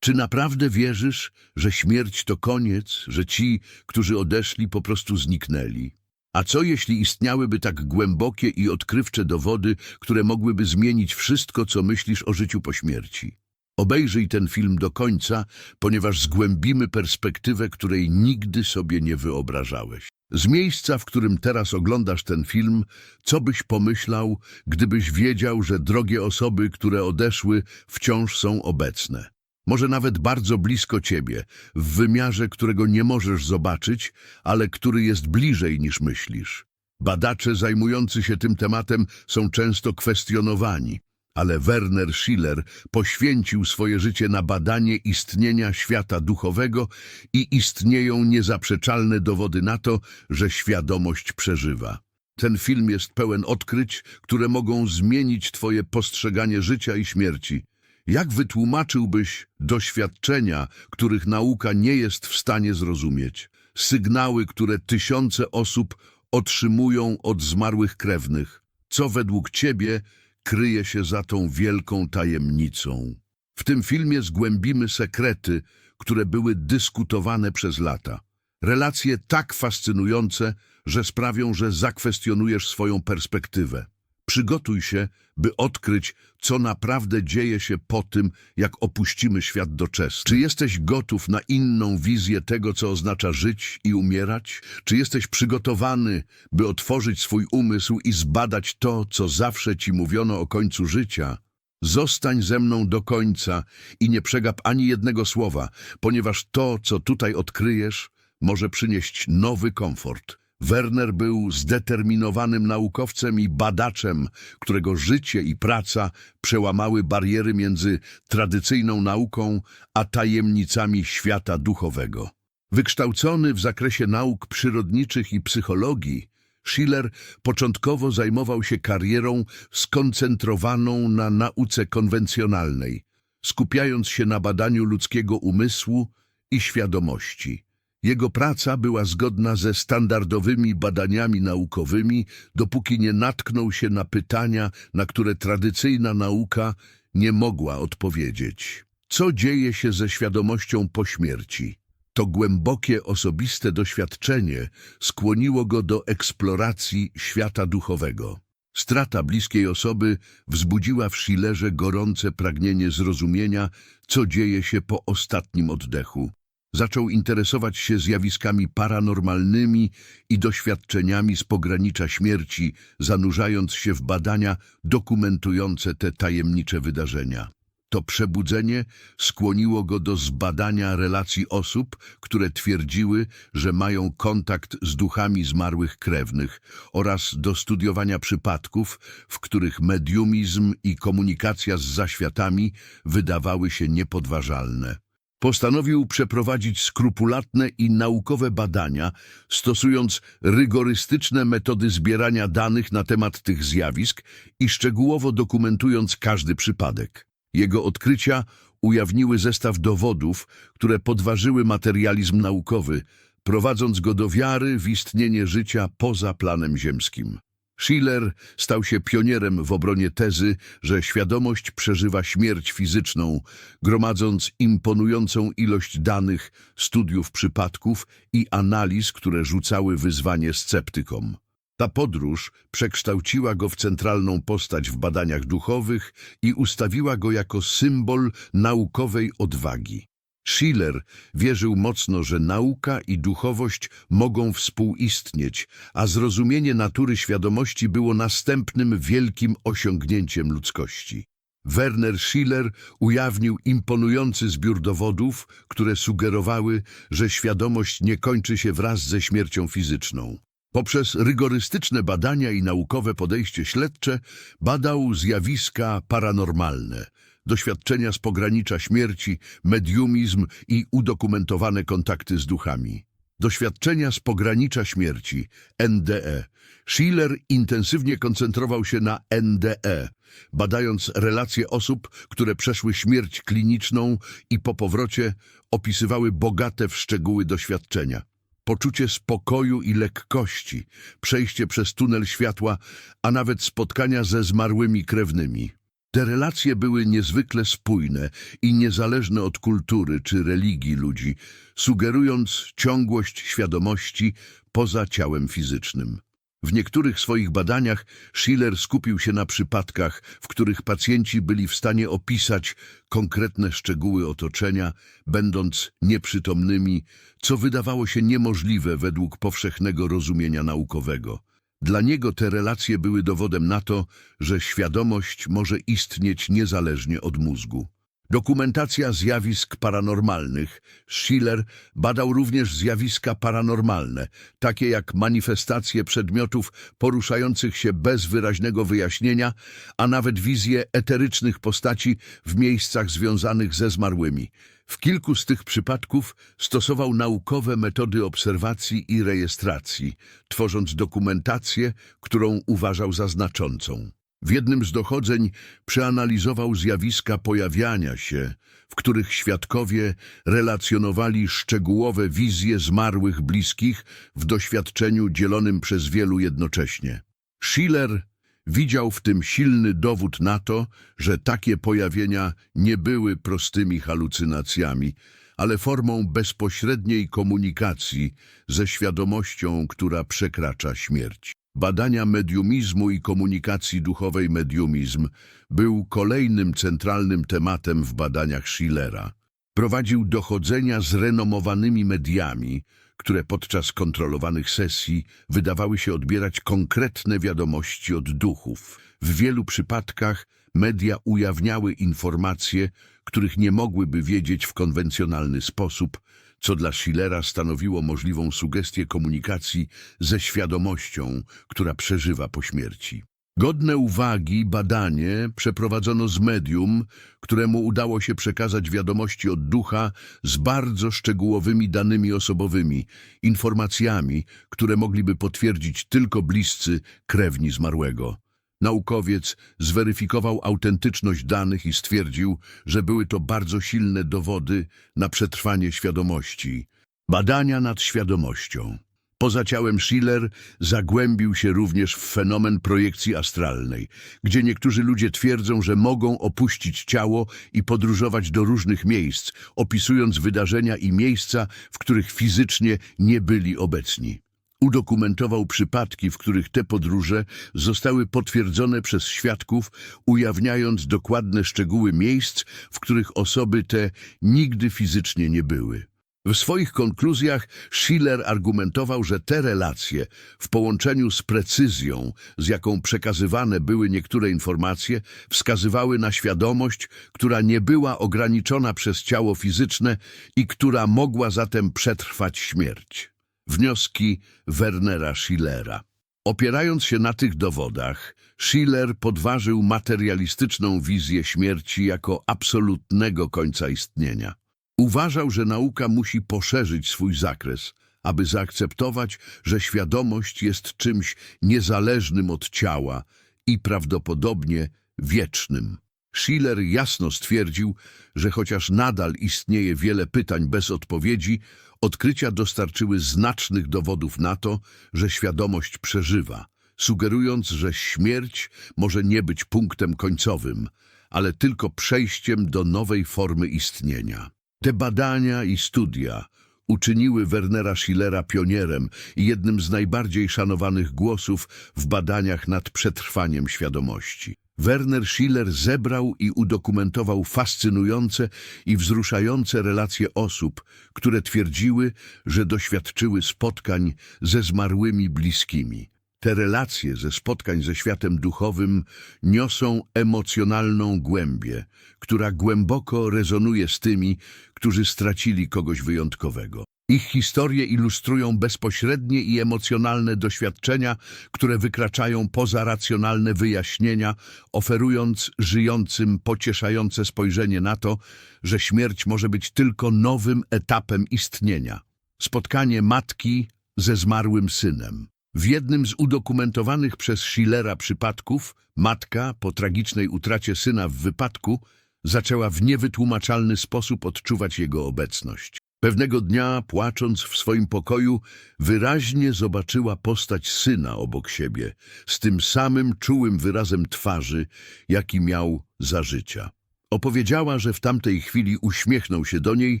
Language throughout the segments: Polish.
Czy naprawdę wierzysz, że śmierć to koniec, że ci, którzy odeszli, po prostu zniknęli? A co jeśli istniałyby tak głębokie i odkrywcze dowody, które mogłyby zmienić wszystko, co myślisz o życiu po śmierci? Obejrzyj ten film do końca, ponieważ zgłębimy perspektywę, której nigdy sobie nie wyobrażałeś. Z miejsca, w którym teraz oglądasz ten film, co byś pomyślał, gdybyś wiedział, że drogie osoby, które odeszły, wciąż są obecne? Może nawet bardzo blisko ciebie, w wymiarze, którego nie możesz zobaczyć, ale który jest bliżej niż myślisz. Badacze zajmujący się tym tematem są często kwestionowani, ale Werner Schiller poświęcił swoje życie na badanie istnienia świata duchowego i istnieją niezaprzeczalne dowody na to, że świadomość przeżywa. Ten film jest pełen odkryć, które mogą zmienić twoje postrzeganie życia i śmierci. Jak wytłumaczyłbyś doświadczenia, których nauka nie jest w stanie zrozumieć? Sygnały, które tysiące osób otrzymują od zmarłych krewnych. Co według ciebie kryje się za tą wielką tajemnicą? W tym filmie zgłębimy sekrety, które były dyskutowane przez lata. Relacje tak fascynujące, że sprawią, że zakwestionujesz swoją perspektywę. Przygotuj się, by odkryć, co naprawdę dzieje się po tym, jak opuścimy świat doczesny. Czy jesteś gotów na inną wizję tego, co oznacza żyć i umierać? Czy jesteś przygotowany, by otworzyć swój umysł i zbadać to, co zawsze ci mówiono o końcu życia? Zostań ze mną do końca i nie przegap ani jednego słowa, ponieważ to, co tutaj odkryjesz, może przynieść nowy komfort. Werner był zdeterminowanym naukowcem i badaczem, którego życie i praca przełamały bariery między tradycyjną nauką a tajemnicami świata duchowego. Wykształcony w zakresie nauk przyrodniczych i psychologii, Schiller początkowo zajmował się karierą skoncentrowaną na nauce konwencjonalnej, skupiając się na badaniu ludzkiego umysłu i świadomości. Jego praca była zgodna ze standardowymi badaniami naukowymi, dopóki nie natknął się na pytania, na które tradycyjna nauka nie mogła odpowiedzieć. Co dzieje się ze świadomością po śmierci? To głębokie osobiste doświadczenie skłoniło go do eksploracji świata duchowego. Strata bliskiej osoby wzbudziła w Schillerze gorące pragnienie zrozumienia, co dzieje się po ostatnim oddechu. Zaczął interesować się zjawiskami paranormalnymi i doświadczeniami z pogranicza śmierci, zanurzając się w badania dokumentujące te tajemnicze wydarzenia. To przebudzenie skłoniło go do zbadania relacji osób, które twierdziły, że mają kontakt z duchami zmarłych krewnych oraz do studiowania przypadków, w których mediumizm i komunikacja z zaświatami wydawały się niepodważalne. Postanowił przeprowadzić skrupulatne i naukowe badania, stosując rygorystyczne metody zbierania danych na temat tych zjawisk i szczegółowo dokumentując każdy przypadek. Jego odkrycia ujawniły zestaw dowodów, które podważyły materializm naukowy, prowadząc go do wiary w istnienie życia poza planem ziemskim. Schiller stał się pionierem w obronie tezy, że świadomość przeżywa śmierć fizyczną, gromadząc imponującą ilość danych, studiów przypadków i analiz, które rzucały wyzwanie sceptykom. Ta podróż przekształciła go w centralną postać w badaniach duchowych i ustawiła go jako symbol naukowej odwagi. Schiller wierzył mocno, że nauka i duchowość mogą współistnieć, a zrozumienie natury świadomości było następnym wielkim osiągnięciem ludzkości. Werner Schiller ujawnił imponujący zbiór dowodów, które sugerowały, że świadomość nie kończy się wraz ze śmiercią fizyczną. Poprzez rygorystyczne badania i naukowe podejście śledcze badał zjawiska paranormalne, doświadczenia z pogranicza śmierci, mediumizm i udokumentowane kontakty z duchami. Doświadczenia z pogranicza śmierci, NDE. Schiller intensywnie koncentrował się na NDE, badając relacje osób, które przeszły śmierć kliniczną i po powrocie opisywały bogate w szczegóły doświadczenia. Poczucie spokoju i lekkości, przejście przez tunel światła, a nawet spotkania ze zmarłymi krewnymi. Te relacje były niezwykle spójne i niezależne od kultury czy religii ludzi, sugerując ciągłość świadomości poza ciałem fizycznym. W niektórych swoich badaniach Schiller skupił się na przypadkach, w których pacjenci byli w stanie opisać konkretne szczegóły otoczenia, będąc nieprzytomnymi, co wydawało się niemożliwe według powszechnego rozumienia naukowego. Dla niego te relacje były dowodem na to, że świadomość może istnieć niezależnie od mózgu. Dokumentacja zjawisk paranormalnych. Schiller badał również zjawiska paranormalne, takie jak manifestacje przedmiotów poruszających się bez wyraźnego wyjaśnienia, a nawet wizje eterycznych postaci w miejscach związanych ze zmarłymi. W kilku z tych przypadków stosował naukowe metody obserwacji i rejestracji, tworząc dokumentację, którą uważał za znaczącą. W jednym z dochodzeń przeanalizował zjawiska pojawiania się, w których świadkowie relacjonowali szczegółowe wizje zmarłych bliskich w doświadczeniu dzielonym przez wielu jednocześnie. Schiller widział w tym silny dowód na to, że takie pojawienia nie były prostymi halucynacjami, ale formą bezpośredniej komunikacji ze świadomością, która przekracza śmierć. Badania mediumizmu i komunikacji duchowej mediumizm był kolejnym centralnym tematem w badaniach Schillera. Prowadził dochodzenia z renomowanymi mediami, które podczas kontrolowanych sesji wydawały się odbierać konkretne wiadomości od duchów. W wielu przypadkach media ujawniały informacje, których nie mogłyby wiedzieć w konwencjonalny sposób, co dla Schillera stanowiło możliwą sugestię komunikacji ze świadomością, która przeżywa po śmierci. Godne uwagi badanie przeprowadzono z medium, któremu udało się przekazać wiadomości od ducha z bardzo szczegółowymi danymi osobowymi, informacjami, które mogliby potwierdzić tylko bliscy krewni zmarłego. Naukowiec zweryfikował autentyczność danych i stwierdził, że były to bardzo silne dowody na przetrwanie świadomości. Badania nad świadomością. Poza ciałem Schiller zagłębił się również w fenomen projekcji astralnej, gdzie niektórzy ludzie twierdzą, że mogą opuścić ciało i podróżować do różnych miejsc, opisując wydarzenia i miejsca, w których fizycznie nie byli obecni. Udokumentował przypadki, w których te podróże zostały potwierdzone przez świadków, ujawniając dokładne szczegóły miejsc, w których osoby te nigdy fizycznie nie były. W swoich konkluzjach Schiller argumentował, że te relacje, w połączeniu z precyzją, z jaką przekazywane były niektóre informacje, wskazywały na świadomość, która nie była ograniczona przez ciało fizyczne i która mogła zatem przetrwać śmierć. Wnioski Wernera Schillera. Opierając się na tych dowodach, Schiller podważył materialistyczną wizję śmierci jako absolutnego końca istnienia. Uważał, że nauka musi poszerzyć swój zakres, aby zaakceptować, że świadomość jest czymś niezależnym od ciała i prawdopodobnie wiecznym. Schiller jasno stwierdził, że chociaż nadal istnieje wiele pytań bez odpowiedzi, odkrycia dostarczyły znacznych dowodów na to, że świadomość przeżywa, sugerując, że śmierć może nie być punktem końcowym, ale tylko przejściem do nowej formy istnienia. Te badania i studia uczyniły Wernera Schillera pionierem i jednym z najbardziej szanowanych głosów w badaniach nad przetrwaniem świadomości. Werner Schiller zebrał i udokumentował fascynujące i wzruszające relacje osób, które twierdziły, że doświadczyły spotkań ze zmarłymi bliskimi. Te relacje ze spotkań ze światem duchowym niosą emocjonalną głębię, która głęboko rezonuje z tymi, którzy stracili kogoś wyjątkowego. Ich historie ilustrują bezpośrednie i emocjonalne doświadczenia, które wykraczają poza racjonalne wyjaśnienia, oferując żyjącym pocieszające spojrzenie na to, że śmierć może być tylko nowym etapem istnienia. Spotkanie matki ze zmarłym synem. W jednym z udokumentowanych przez Schillera przypadków, matka po tragicznej utracie syna w wypadku zaczęła w niewytłumaczalny sposób odczuwać jego obecność. Pewnego dnia, płacząc w swoim pokoju, wyraźnie zobaczyła postać syna obok siebie, z tym samym czułym wyrazem twarzy, jaki miał za życia. Opowiedziała, że w tamtej chwili uśmiechnął się do niej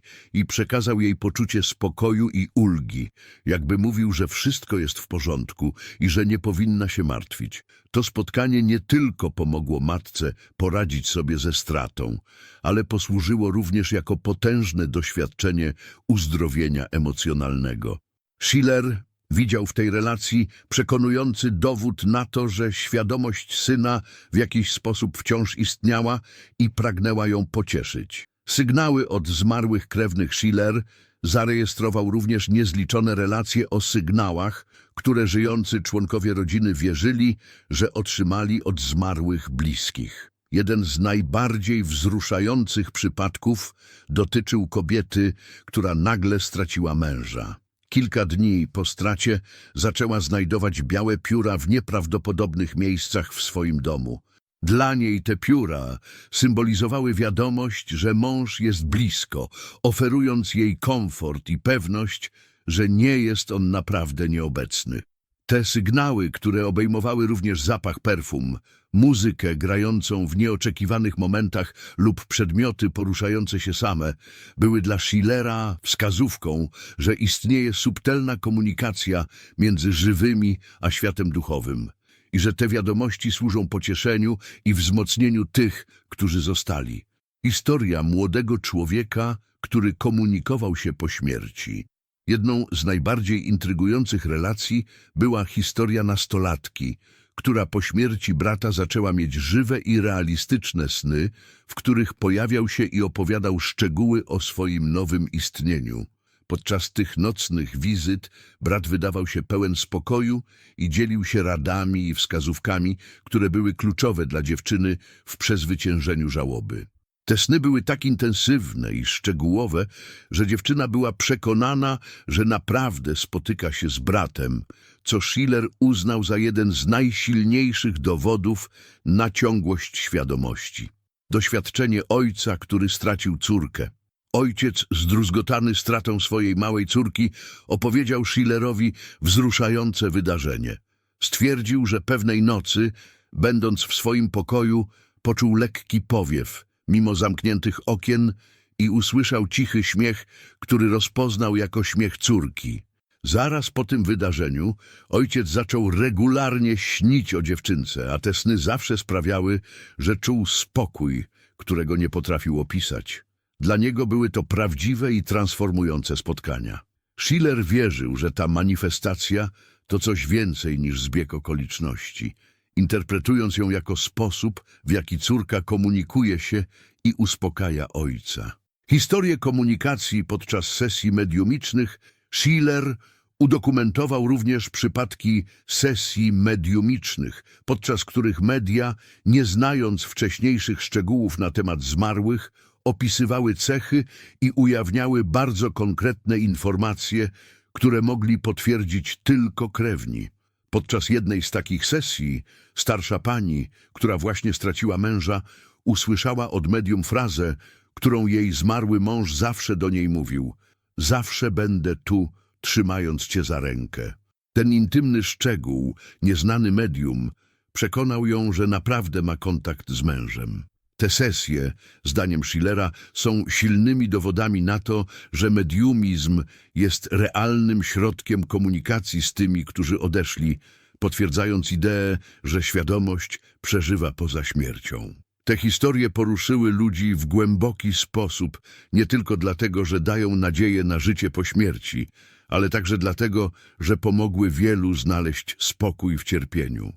i przekazał jej poczucie spokoju i ulgi, jakby mówił, że wszystko jest w porządku i że nie powinna się martwić. To spotkanie nie tylko pomogło matce poradzić sobie ze stratą, ale posłużyło również jako potężne doświadczenie uzdrowienia emocjonalnego. Schiller widział w tej relacji przekonujący dowód na to, że świadomość syna w jakiś sposób wciąż istniała i pragnęła ją pocieszyć. Sygnały od zmarłych krewnych Schiller zarejestrował również niezliczone relacje o sygnałach, które żyjący członkowie rodziny wierzyli, że otrzymali od zmarłych bliskich. Jeden z najbardziej wzruszających przypadków dotyczył kobiety, która nagle straciła męża. Kilka dni po stracie zaczęła znajdować białe pióra w nieprawdopodobnych miejscach w swoim domu. Dla niej te pióra symbolizowały wiadomość, że mąż jest blisko, oferując jej komfort i pewność, że nie jest on naprawdę nieobecny. Te sygnały, które obejmowały również zapach perfum, muzykę grającą w nieoczekiwanych momentach lub przedmioty poruszające się same, były dla Schillera wskazówką, że istnieje subtelna komunikacja między żywymi a światem duchowym i że te wiadomości służą pocieszeniu i wzmocnieniu tych, którzy zostali. Historia młodego człowieka, który komunikował się po śmierci. Jedną z najbardziej intrygujących relacji była historia nastolatki, która po śmierci brata zaczęła mieć żywe i realistyczne sny, w których pojawiał się i opowiadał szczegóły o swoim nowym istnieniu. Podczas tych nocnych wizyt brat wydawał się pełen spokoju i dzielił się radami i wskazówkami, które były kluczowe dla dziewczyny w przezwyciężeniu żałoby. Te sny były tak intensywne i szczegółowe, że dziewczyna była przekonana, że naprawdę spotyka się z bratem, co Schiller uznał za jeden z najsilniejszych dowodów na ciągłość świadomości. Doświadczenie ojca, który stracił córkę. Ojciec, zdruzgotany stratą swojej małej córki, opowiedział Schillerowi wzruszające wydarzenie. Stwierdził, że pewnej nocy, będąc w swoim pokoju, poczuł lekki powiew, mimo zamkniętych okien i usłyszał cichy śmiech, który rozpoznał jako śmiech córki. Zaraz po tym wydarzeniu ojciec zaczął regularnie śnić o dziewczynce, a te sny zawsze sprawiały, że czuł spokój, którego nie potrafił opisać. Dla niego były to prawdziwe i transformujące spotkania. Schiller wierzył, że ta manifestacja to coś więcej niż zbieg okoliczności, interpretując ją jako sposób, w jaki córka komunikuje się i uspokaja ojca. Historię komunikacji podczas sesji mediumicznych Schiller udokumentował również przypadki sesji mediumicznych, podczas których media, nie znając wcześniejszych szczegółów na temat zmarłych, opisywały cechy i ujawniały bardzo konkretne informacje, które mogli potwierdzić tylko krewni. Podczas jednej z takich sesji starsza pani, która właśnie straciła męża, usłyszała od medium frazę, którą jej zmarły mąż zawsze do niej mówił. Zawsze będę tu, trzymając cię za rękę. Ten intymny szczegół, nieznany medium, przekonał ją, że naprawdę ma kontakt z mężem. Te sesje, zdaniem Schillera, są silnymi dowodami na to, że mediumizm jest realnym środkiem komunikacji z tymi, którzy odeszli, potwierdzając ideę, że świadomość przeżywa poza śmiercią. Te historie poruszyły ludzi w głęboki sposób, nie tylko dlatego, że dają nadzieję na życie po śmierci, ale także dlatego, że pomogły wielu znaleźć spokój w cierpieniu.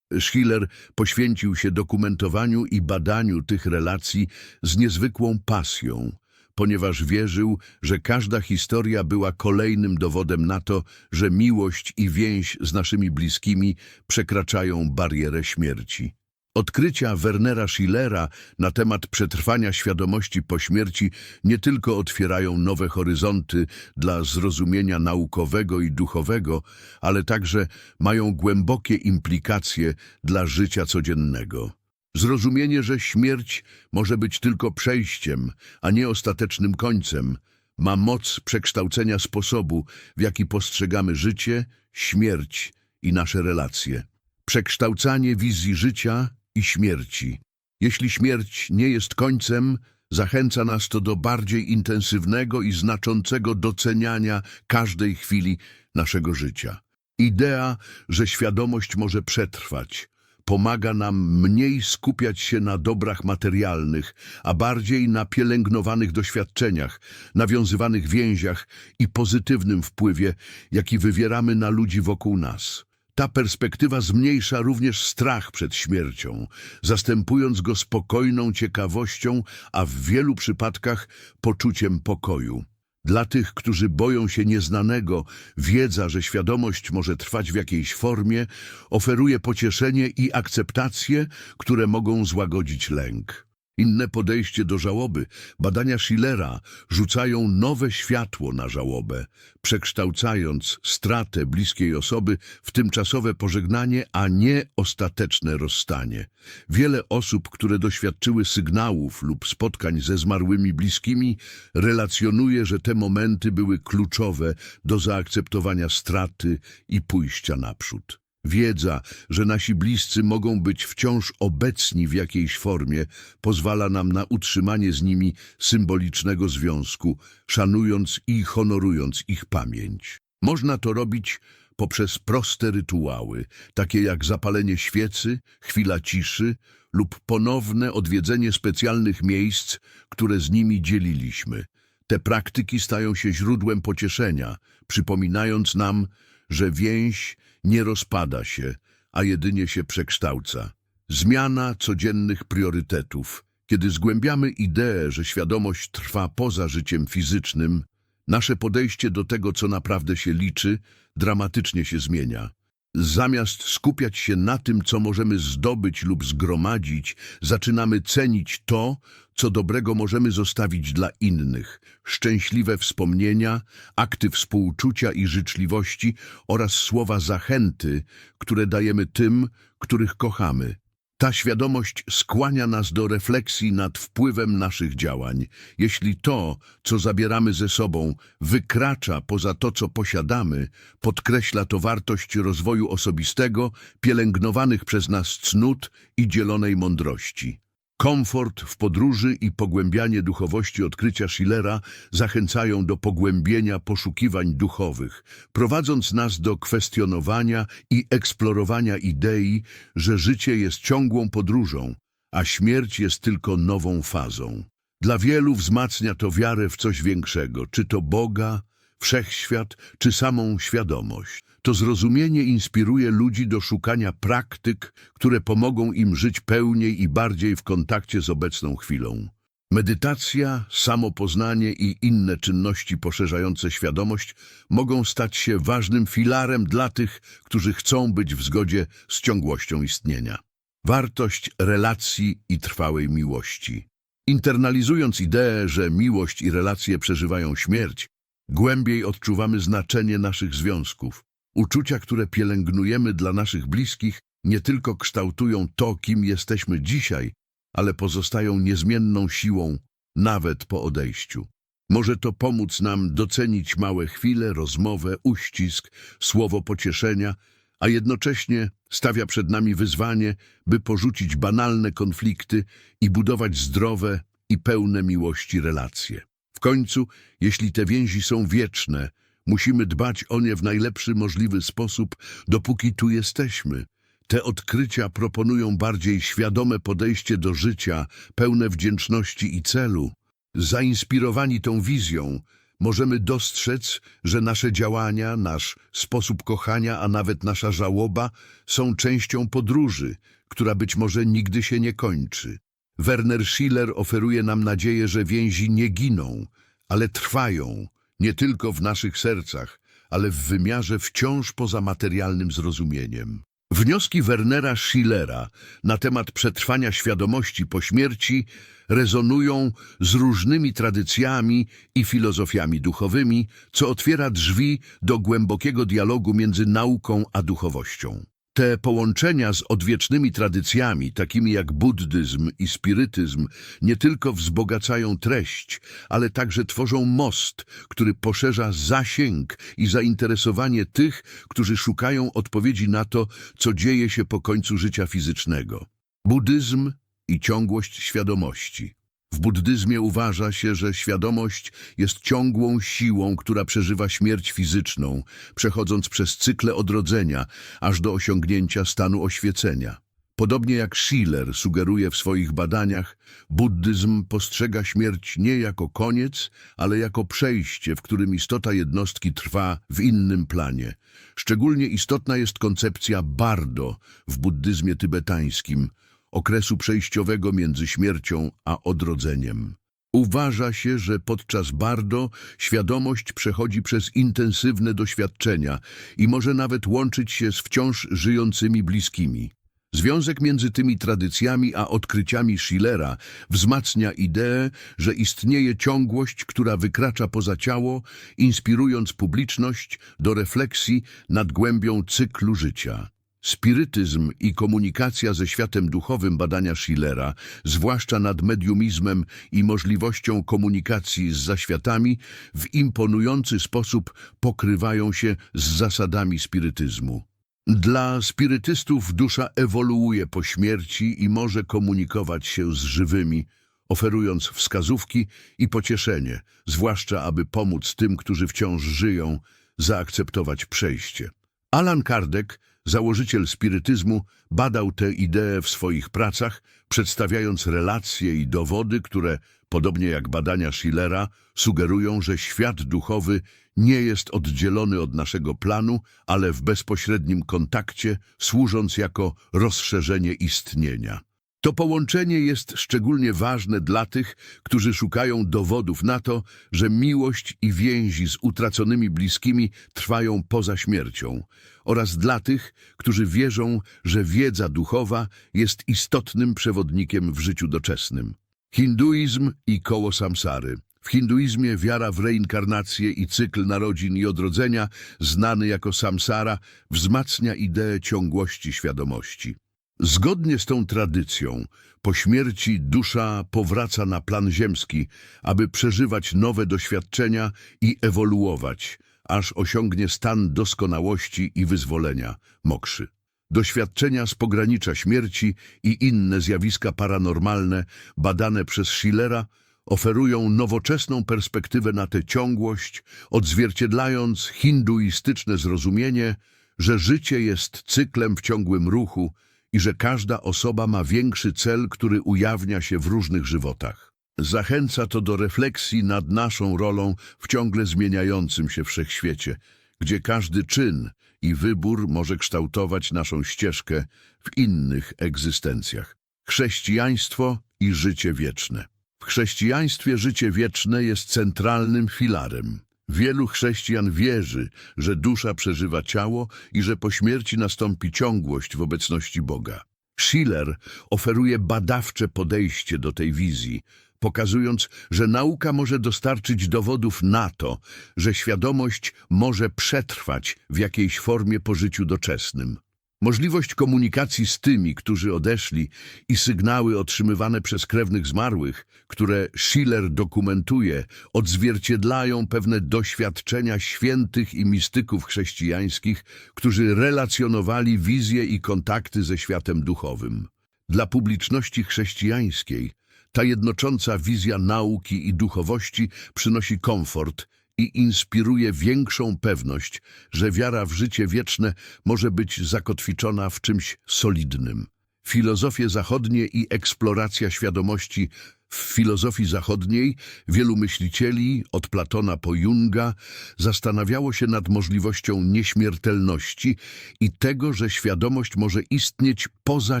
Schiller poświęcił się dokumentowaniu i badaniu tych relacji z niezwykłą pasją, ponieważ wierzył, że każda historia była kolejnym dowodem na to, że miłość i więź z naszymi bliskimi przekraczają barierę śmierci. Odkrycia Wernera Schillera na temat przetrwania świadomości po śmierci nie tylko otwierają nowe horyzonty dla zrozumienia naukowego i duchowego, ale także mają głębokie implikacje dla życia codziennego. Zrozumienie, że śmierć może być tylko przejściem, a nie ostatecznym końcem, ma moc przekształcenia sposobu, w jaki postrzegamy życie, śmierć i nasze relacje. Przekształcanie wizji życia i śmierci. Jeśli śmierć nie jest końcem, zachęca nas to do bardziej intensywnego i znaczącego doceniania każdej chwili naszego życia. Idea, że świadomość może przetrwać, pomaga nam mniej skupiać się na dobrach materialnych, a bardziej na pielęgnowanych doświadczeniach, nawiązywanych więziach i pozytywnym wpływie, jaki wywieramy na ludzi wokół nas. Ta perspektywa zmniejsza również strach przed śmiercią, zastępując go spokojną ciekawością, a w wielu przypadkach poczuciem pokoju. Dla tych, którzy boją się nieznanego, wiedza, że świadomość może trwać w jakiejś formie, oferuje pocieszenie i akceptację, które mogą złagodzić lęk. Inne podejście do żałoby, badania Schillera rzucają nowe światło na żałobę, przekształcając stratę bliskiej osoby w tymczasowe pożegnanie, a nie ostateczne rozstanie. Wiele osób, które doświadczyły sygnałów lub spotkań ze zmarłymi bliskimi, relacjonuje, że te momenty były kluczowe do zaakceptowania straty i pójścia naprzód. Wiedza, że nasi bliscy mogą być wciąż obecni w jakiejś formie, pozwala nam na utrzymanie z nimi symbolicznego związku, szanując i honorując ich pamięć. Można to robić poprzez proste rytuały, takie jak zapalenie świecy, chwila ciszy lub ponowne odwiedzenie specjalnych miejsc, które z nimi dzieliliśmy. Te praktyki stają się źródłem pocieszenia, przypominając nam, że więź nie rozpada się, a jedynie się przekształca. Zmiana codziennych priorytetów. Kiedy zgłębiamy ideę, że świadomość trwa poza życiem fizycznym, nasze podejście do tego, co naprawdę się liczy, dramatycznie się zmienia. Zamiast skupiać się na tym, co możemy zdobyć lub zgromadzić, zaczynamy cenić to, co dobrego możemy zostawić dla innych. Szczęśliwe wspomnienia, akty współczucia i życzliwości oraz słowa zachęty, które dajemy tym, których kochamy. Ta świadomość skłania nas do refleksji nad wpływem naszych działań. Jeśli to, co zabieramy ze sobą, wykracza poza to, co posiadamy, podkreśla to wartość rozwoju osobistego, pielęgnowanych przez nas cnót i dzielonej mądrości. Komfort w podróży i pogłębianie duchowości odkrycia Schillera zachęcają do pogłębienia poszukiwań duchowych, prowadząc nas do kwestionowania i eksplorowania idei, że życie jest ciągłą podróżą, a śmierć jest tylko nową fazą. Dla wielu wzmacnia to wiarę w coś większego, czy to Boga, wszechświat, czy samą świadomość. To zrozumienie inspiruje ludzi do szukania praktyk, które pomogą im żyć pełniej i bardziej w kontakcie z obecną chwilą. Medytacja, samopoznanie i inne czynności poszerzające świadomość mogą stać się ważnym filarem dla tych, którzy chcą być w zgodzie z ciągłością istnienia. Wartość relacji i trwałej miłości. Internalizując ideę, że miłość i relacje przeżywają śmierć, głębiej odczuwamy znaczenie naszych związków. Uczucia, które pielęgnujemy dla naszych bliskich, nie tylko kształtują to, kim jesteśmy dzisiaj, ale pozostają niezmienną siłą nawet po odejściu. Może to pomóc nam docenić małe chwile, rozmowę, uścisk, słowo pocieszenia, a jednocześnie stawia przed nami wyzwanie, by porzucić banalne konflikty i budować zdrowe i pełne miłości relacje. W końcu, jeśli te więzi są wieczne, musimy dbać o nie w najlepszy możliwy sposób, dopóki tu jesteśmy. Te odkrycia proponują bardziej świadome podejście do życia, pełne wdzięczności i celu. Zainspirowani tą wizją, możemy dostrzec, że nasze działania, nasz sposób kochania, a nawet nasza żałoba są częścią podróży, która być może nigdy się nie kończy. Werner Schiller oferuje nam nadzieję, że więzi nie giną, ale trwają, nie tylko w naszych sercach, ale w wymiarze wciąż poza materialnym zrozumieniem. Wnioski Wernera Schillera na temat przetrwania świadomości po śmierci rezonują z różnymi tradycjami i filozofiami duchowymi, co otwiera drzwi do głębokiego dialogu między nauką a duchowością. Te połączenia z odwiecznymi tradycjami, takimi jak buddyzm i spirytyzm, nie tylko wzbogacają treść, ale także tworzą most, który poszerza zasięg i zainteresowanie tych, którzy szukają odpowiedzi na to, co dzieje się po końcu życia fizycznego. Buddyzm i ciągłość świadomości. W buddyzmie uważa się, że świadomość jest ciągłą siłą, która przeżywa śmierć fizyczną, przechodząc przez cykle odrodzenia, aż do osiągnięcia stanu oświecenia. Podobnie jak Schiller sugeruje w swoich badaniach, buddyzm postrzega śmierć nie jako koniec, ale jako przejście, w którym istota jednostki trwa w innym planie. Szczególnie istotna jest koncepcja bardo w buddyzmie tybetańskim, okresu przejściowego między śmiercią a odrodzeniem. Uważa się, że podczas bardo świadomość przechodzi przez intensywne doświadczenia i może nawet łączyć się z wciąż żyjącymi bliskimi. Związek między tymi tradycjami a odkryciami Schillera wzmacnia ideę, że istnieje ciągłość, która wykracza poza ciało, inspirując publiczność do refleksji nad głębią cyklu życia. Spirytyzm i komunikacja ze światem duchowym badania Schillera, zwłaszcza nad mediumizmem i możliwością komunikacji z zaświatami, w imponujący sposób pokrywają się z zasadami spirytyzmu. Dla spirytystów dusza ewoluuje po śmierci i może komunikować się z żywymi, oferując wskazówki i pocieszenie, zwłaszcza aby pomóc tym, którzy wciąż żyją, zaakceptować przejście. Alan Kardec, założyciel spirytyzmu, badał tę ideę w swoich pracach, przedstawiając relacje i dowody, które, podobnie jak badania Schillera, sugerują, że świat duchowy nie jest oddzielony od naszego planu, ale w bezpośrednim kontakcie, służąc jako rozszerzenie istnienia. To połączenie jest szczególnie ważne dla tych, którzy szukają dowodów na to, że miłość i więzi z utraconymi bliskimi trwają poza śmiercią, oraz dla tych, którzy wierzą, że wiedza duchowa jest istotnym przewodnikiem w życiu doczesnym. Hinduizm i koło samsary. W hinduizmie wiara w reinkarnację i cykl narodzin i odrodzenia, znany jako samsara, wzmacnia ideę ciągłości świadomości. Zgodnie z tą tradycją, po śmierci dusza powraca na plan ziemski, aby przeżywać nowe doświadczenia i ewoluować, aż osiągnie stan doskonałości i wyzwolenia, mokszy. Doświadczenia z pogranicza śmierci i inne zjawiska paranormalne badane przez Schillera oferują nowoczesną perspektywę na tę ciągłość, odzwierciedlając hinduistyczne zrozumienie, że życie jest cyklem w ciągłym ruchu i że każda osoba ma większy cel, który ujawnia się w różnych żywotach. Zachęca to do refleksji nad naszą rolą w ciągle zmieniającym się wszechświecie, gdzie każdy czyn i wybór może kształtować naszą ścieżkę w innych egzystencjach. Chrześcijaństwo i życie wieczne. W chrześcijaństwie życie wieczne jest centralnym filarem. Wielu chrześcijan wierzy, że dusza przeżywa ciało i że po śmierci nastąpi ciągłość w obecności Boga. Schiller oferuje badawcze podejście do tej wizji, pokazując, że nauka może dostarczyć dowodów na to, że świadomość może przetrwać w jakiejś formie po życiu doczesnym. Możliwość komunikacji z tymi, którzy odeszli i sygnały otrzymywane przez krewnych zmarłych, które Schiller dokumentuje, odzwierciedlają pewne doświadczenia świętych i mistyków chrześcijańskich, którzy relacjonowali wizje i kontakty ze światem duchowym. Dla publiczności chrześcijańskiej ta jednocząca wizja nauki i duchowości przynosi komfort i inspiruje większą pewność, że wiara w życie wieczne może być zakotwiczona w czymś solidnym. Filozofie zachodnie i eksploracja świadomości w filozofii zachodniej wielu myślicieli, od Platona po Junga, zastanawiało się nad możliwością nieśmiertelności i tego, że świadomość może istnieć poza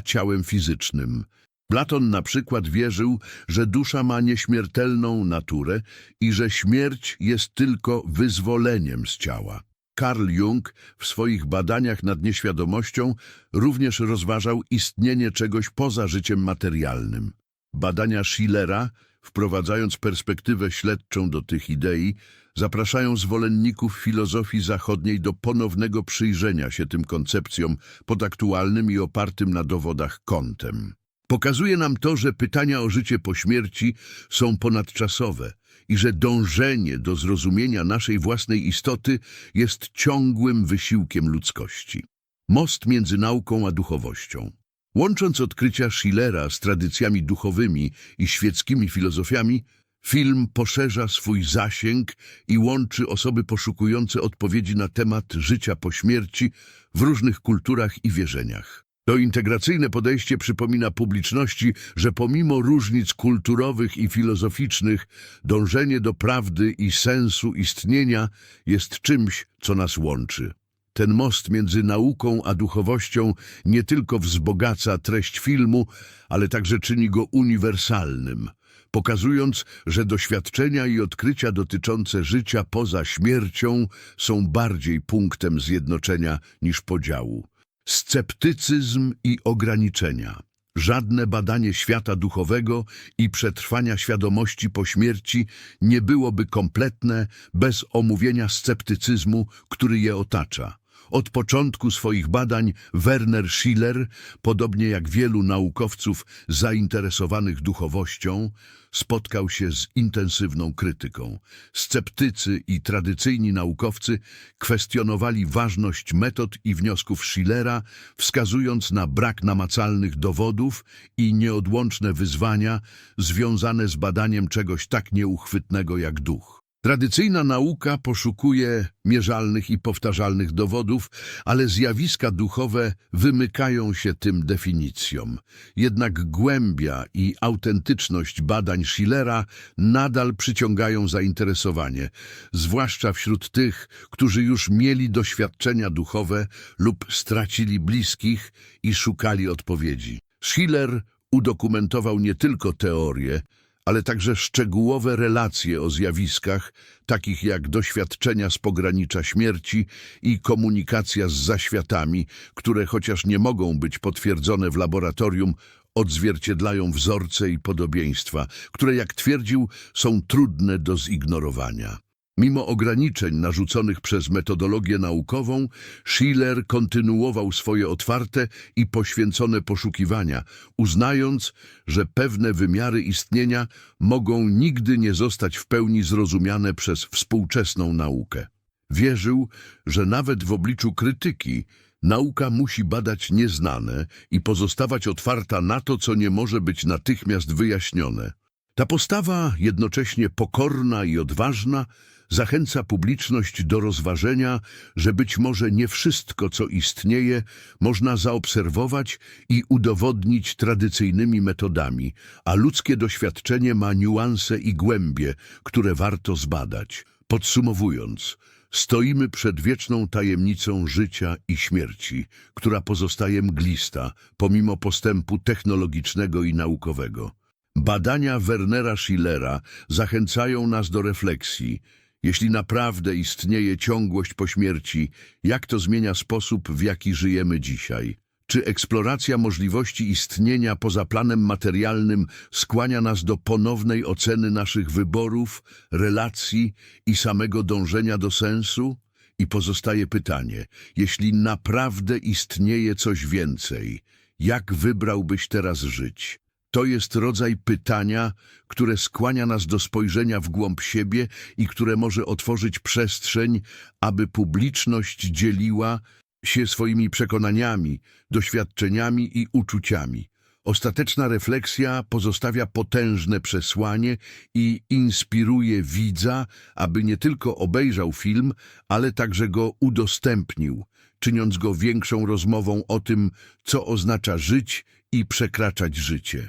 ciałem fizycznym. Platon na przykład wierzył, że dusza ma nieśmiertelną naturę i że śmierć jest tylko wyzwoleniem z ciała. Carl Jung w swoich badaniach nad nieświadomością również rozważał istnienie czegoś poza życiem materialnym. Badania Schillera wprowadzając perspektywę śledczą do tych idei, zapraszają zwolenników filozofii zachodniej do ponownego przyjrzenia się tym koncepcjom pod aktualnym i opartym na dowodach kątem. Pokazuje nam to, że pytania o życie po śmierci są ponadczasowe i że dążenie do zrozumienia naszej własnej istoty jest ciągłym wysiłkiem ludzkości. Most między nauką a duchowością. Łącząc odkrycia Schillera z tradycjami duchowymi i świeckimi filozofiami, film poszerza swój zasięg i łączy osoby poszukujące odpowiedzi na temat życia po śmierci w różnych kulturach i wierzeniach. To integracyjne podejście przypomina publiczności, że pomimo różnic kulturowych i filozoficznych, dążenie do prawdy i sensu istnienia jest czymś, co nas łączy. Ten most między nauką a duchowością nie tylko wzbogaca treść filmu, ale także czyni go uniwersalnym, pokazując, że doświadczenia i odkrycia dotyczące życia poza śmiercią są bardziej punktem zjednoczenia niż podziału. Sceptycyzm i ograniczenia. Żadne badanie świata duchowego i przetrwania świadomości po śmierci nie byłoby kompletne bez omówienia sceptycyzmu, który je otacza. Od początku swoich badań Werner Schiller, podobnie jak wielu naukowców zainteresowanych duchowością, spotkał się z intensywną krytyką. Sceptycy i tradycyjni naukowcy kwestionowali ważność metod i wniosków Schillera, wskazując na brak namacalnych dowodów i nieodłączne wyzwania związane z badaniem czegoś tak nieuchwytnego jak duch. Tradycyjna nauka poszukuje mierzalnych i powtarzalnych dowodów, ale zjawiska duchowe wymykają się tym definicjom. Jednak głębia i autentyczność badań Schillera nadal przyciągają zainteresowanie, zwłaszcza wśród tych, którzy już mieli doświadczenia duchowe lub stracili bliskich i szukali odpowiedzi. Schiller udokumentował nie tylko teorie, ale także szczegółowe relacje o zjawiskach, takich jak doświadczenia z pogranicza śmierci i komunikacja z zaświatami, które chociaż nie mogą być potwierdzone w laboratorium, odzwierciedlają wzorce i podobieństwa, które, jak twierdził, są trudne do zignorowania. Mimo ograniczeń narzuconych przez metodologię naukową, Schiller kontynuował swoje otwarte i poświęcone poszukiwania, uznając, że pewne wymiary istnienia mogą nigdy nie zostać w pełni zrozumiane przez współczesną naukę. Wierzył, że nawet w obliczu krytyki nauka musi badać nieznane i pozostawać otwarta na to, co nie może być natychmiast wyjaśnione. Ta postawa, jednocześnie pokorna i odważna, zachęca publiczność do rozważenia, że być może nie wszystko, co istnieje, można zaobserwować i udowodnić tradycyjnymi metodami, a ludzkie doświadczenie ma niuanse i głębie, które warto zbadać. Podsumowując, stoimy przed wieczną tajemnicą życia i śmierci, która pozostaje mglista, pomimo postępu technologicznego i naukowego. Badania Wernera Schillera zachęcają nas do refleksji. Jeśli naprawdę istnieje ciągłość po śmierci, jak to zmienia sposób, w jaki żyjemy dzisiaj? Czy eksploracja możliwości istnienia poza planem materialnym skłania nas do ponownej oceny naszych wyborów, relacji i samego dążenia do sensu? I pozostaje pytanie, jeśli naprawdę istnieje coś więcej, jak wybrałbyś teraz żyć? To jest rodzaj pytania, które skłania nas do spojrzenia w głąb siebie i które może otworzyć przestrzeń, aby publiczność dzieliła się swoimi przekonaniami, doświadczeniami i uczuciami. Ostateczna refleksja pozostawia potężne przesłanie i inspiruje widza, aby nie tylko obejrzał film, ale także go udostępnił, czyniąc go większą rozmową o tym, co oznacza żyć i przekraczać życie.